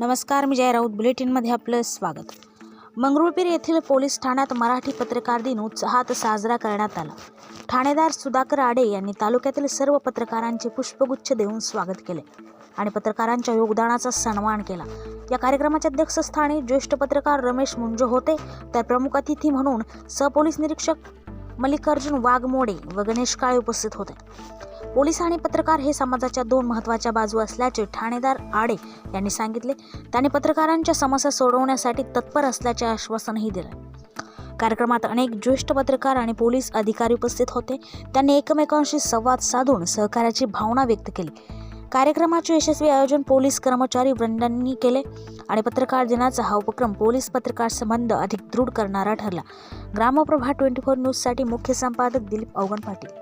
नमस्कार मी जय राऊत. बुलेटिनमध्ये आपलं स्वागत. मंगरुळपीर येथील पोलीस ठाण्यात मराठी पत्रकार दिन उत्साहात साजरा करण्यात आला. ठाणेदार सुधाकर आडे यांनी तालुक्यातील सर्व पत्रकारांचे पुष्पगुच्छ देऊन स्वागत केले आणि पत्रकारांच्या योगदानाचा सन्मान केला. या कार्यक्रमाच्या अध्यक्षस्थानी ज्येष्ठ पत्रकार रमेश मुंजो होते. तर प्रमुख अतिथी म्हणून सहपोलीस निरीक्षक मल्लिकार्जुन वाघमोडे व गणेश काळे उपस्थित होते. पोलीस आणि पत्रकार हे समाजाच्या दोन महत्त्वाच्या बाजू असल्याचे ठाणेदार आडे यांनी सांगितले. त्यांनी पत्रकारांच्या समस्या सोडवण्यासाठी तत्पर असल्याचे आश्वासनही दिले. कार्यक्रमात अनेक ज्येष्ठ पत्रकार आणि पोलीस अधिकारी उपस्थित होते. त्यांनी एकमेकांशी संवाद साधून सहकार्याची भावना व्यक्त केली. कार्यक्रमाचे यशस्वी आयोजन पोलीस कर्मचारी वृंदांनी केले आणि पत्रकार दिनाचा हा उपक्रम पोलीस पत्रकार संबंध अधिक दृढ करणारा ठरला ग्रामप्रभा ट्वेंटी फोर न्यूजसाठी मुख्य संपादक दिलीप अवगण पाटील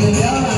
Yeah.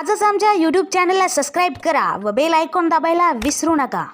आजच आमच्या यूट्यूब चॅनलला सबस्क्राईब करा व बेल आयकॉन दाबायला विसरू नका.